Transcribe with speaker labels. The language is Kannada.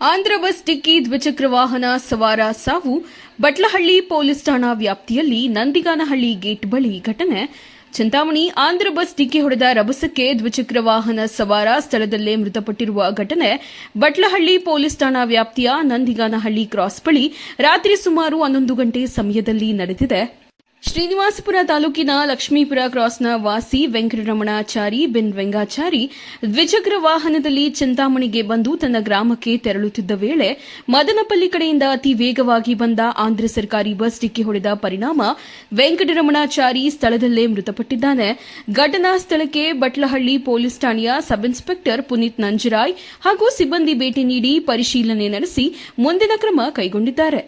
Speaker 1: ಆಂಧ್ರ ಬಸ್ ಡಿಕ್ಕಿ ದ್ವಿಚಕ್ರ ವಾಹನ ಸವಾರ ಸಾವು ಬಟ್ಲಹಳ್ಳಿ ಪೊಲೀಸ್ ಠಾಣಾ ವ್ಯಾಪ್ತಿಯಲ್ಲಿ ನಂದಿಗಾನಹಳ್ಳಿ ಗೇಟ್ ಬಳಿ ಘಟನೆ. ಚಿಂತಾಮಣಿ ಆಂಧ್ರ ಬಸ್ ಡಿಕ್ಕಿ ಹೊಡೆದ ರಭಸಕ್ಕೆ ದ್ವಿಚಕ್ರ ವಾಹನ ಸವಾರ ಸ್ಥಳದಲ್ಲೇ ಮೃತಪಟ್ಟಿರುವ ಘಟನೆ. ಬಟ್ಲಹಳ್ಳಿ ಪೊಲೀಸ್ ಠಾಣಾ ವ್ಯಾಪ್ತಿಯ ನಂದಿಗಾನಹಳ್ಳಿ ಕ್ರಾಸ್ ಬಳಿ ರಾತ್ರಿ ಸುಮಾರು ಹನ್ನೊಂದು ಗಂಟೆ ಸಮಯದಲ್ಲಿ ನಡೆದಿದೆ. ಶ್ರೀನಿವಾಸಪುರ ತಾಲೂಕಿನ ಲಕ್ಷ್ಮೀಪುರ ಕ್ರಾಸ್ನ ವಾಸಿ ವೆಂಕಟರಮಣಾಚಾರಿ ಬಿನ್ ವೆಂಗಾಚಾರಿ ದ್ವಿಚಕ್ರ ವಾಹನದಲ್ಲಿ ಚಿಂತಾಮಣಿಗೆ ಬಂದು ತನ್ನ ಗ್ರಾಮಕ್ಕೆ ತೆರಳುತ್ತಿದ್ದ ವೇಳೆ ಮದನಪಲ್ಲಿ ಕಡೆಯಿಂದ ಅತಿ ವೇಗವಾಗಿ ಬಂದ ಆಂಧ್ರ ಸರ್ಕಾರಿ ಬಸ್ ಡಿಕ್ಕಿ ಹೊಡೆದ ಪರಿಣಾಮ ವೆಂಕಟರಮಣಾಚಾರಿ ಸ್ಥಳದಲ್ಲೇ ಮೃತಪಟ್ಟಿದ್ದಾನೆ. ಘಟನಾ ಸ್ಥಳಕ್ಕೆ ಬಟ್ಲಹಳ್ಳಿ ಪೊಲೀಸ್ ಠಾಣೆಯ ಸಬ್ ಇನ್ಸ್ಪೆಕ್ಟರ್ ಪುನೀತ್ ನಂಜರಾಯ್ ಹಾಗೂ ಸಿಬ್ಬಂದಿ ಭೇಟಿ ನೀಡಿ ಪರಿಶೀಲನೆ ನಡೆಸಿ ಮುಂದಿನ ಕ್ರಮ ಕೈಗೊಂಡಿದ್ದಾರೆ.